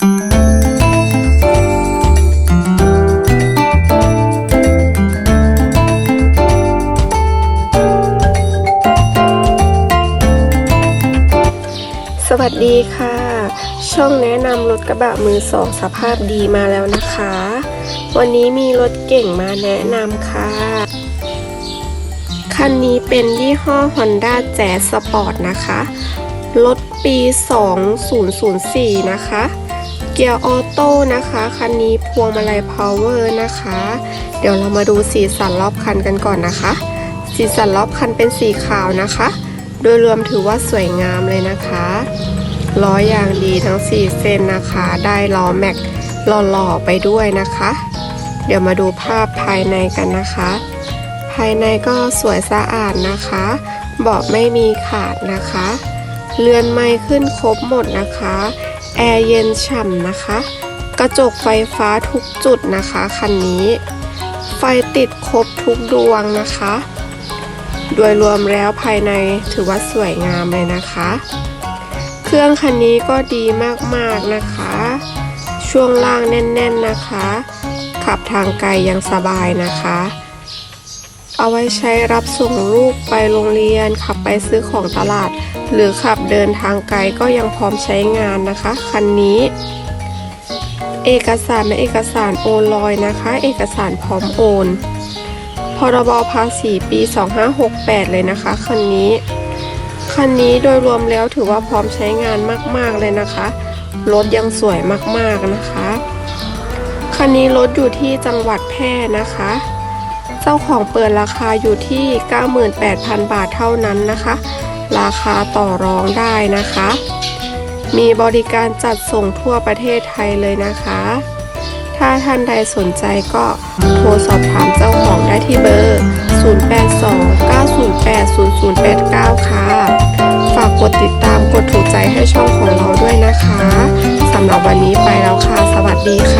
สวัสดีค่ะ ช่องแนะนำรถกระบะมือสองสภาพดีมาแล้วนะคะ วันนี้มีรถเก่งมาแนะนำค่ะ คันนี้เป็นยี่ห้อ Honda Jazz Sport นะคะ รถปี 2004 นะคะ กียร์ออโต้นะคะ คันนี้พวงมาลัยพาวเวอร์นะคะ เดี๋ยวเรามาดูสีสันรอบคันกันก่อนนะคะ สีสันรอบคันเป็นสีขาวนะคะ โดยรวมถือว่าสวยงามเลยนะคะล้อยางดีทั้ง 4 เส้นนะคะ ได้ล้อแม็กหล่อๆไปด้วยนะคะ เดี๋ยวมาดูภาพภายในกันนะคะ ภายในก็สวยสะอาดนะคะเบาะไม่มีขาดนะคะ เรือนไม้ขึ้นครบหมดนะคะ แอร์เย็นฉ่ำนะคะ กระจกไฟฟ้าทุกจุดนะคะคันนี้ ไฟติดครบทุกดวงนะคะ โดยรวมแล้วภายในถือว่าสวยงามเลยนะคะ เครื่องคันนี้ก็ดีมากๆนะคะ ช่วงล่างแน่น ๆนะคะ ขับทางไกลยังสบายนะคะ เอาไว้ใช้รับส่งลูกไปโรงเรียน ขับไปซื้อของตลาด หรือขับเดินทางไกลก็ยังพร้อมใช้งานนะคะ คันนี้ เอกสารและเอกสารโอนลอยนะคะ เอกสารพร้อมโอน พรบภาษีปี 2568 เลยนะคะ คันนี้ คันนี้โดยรวมแล้วถือว่าพร้อมใช้งานมาก ๆ เลยนะคะ รถยังสวยมาก ๆ นะคะ คันนี้รถอยู่ที่จังหวัดแพร่นะคะ เจ้าของเปิดราคาอยู่ที่ 98,000 บาทเท่านั้นนะคะ ราคาต่อรองได้นะคะ มีบริการจัดส่งทั่วประเทศไทยเลยนะคะ ถ้าท่านใดสนใจก็โทรสอบถามเจ้าของได้ที่เบอร์ 0829080089 ค่ะ ฝากกดติดตามกดถูกใจให้ช่องของเราด้วยนะคะ สำหรับวันนี้ไปแล้วค่ะ สวัสดีค่ะ